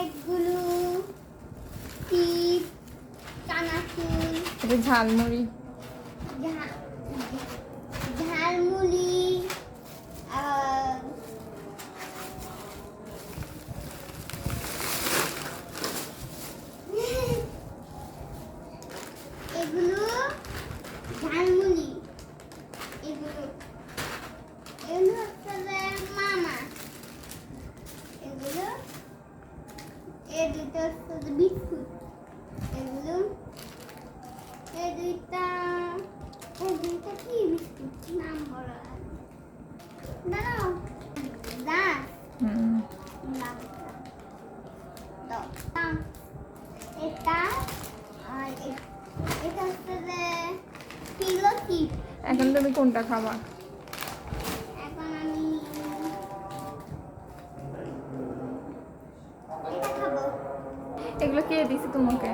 অনেকগুলো টিপ এটা ঝালমুড়ি। ঝালমুড়ি এগুলো ঝালমুড়ি। এগুলো এগুলো এ দুটো হচ্ছে যে বিস্কুট এগুলো এই দুইটা এই দুইটা কি বিস্কুট? নাম বলো। দাঁড়াও দাঁত হুম। এটা আর এটা হচ্ছে পিলো এখন তুমি কোনটা খাবা? এগুলো কে দিছে তোমাকে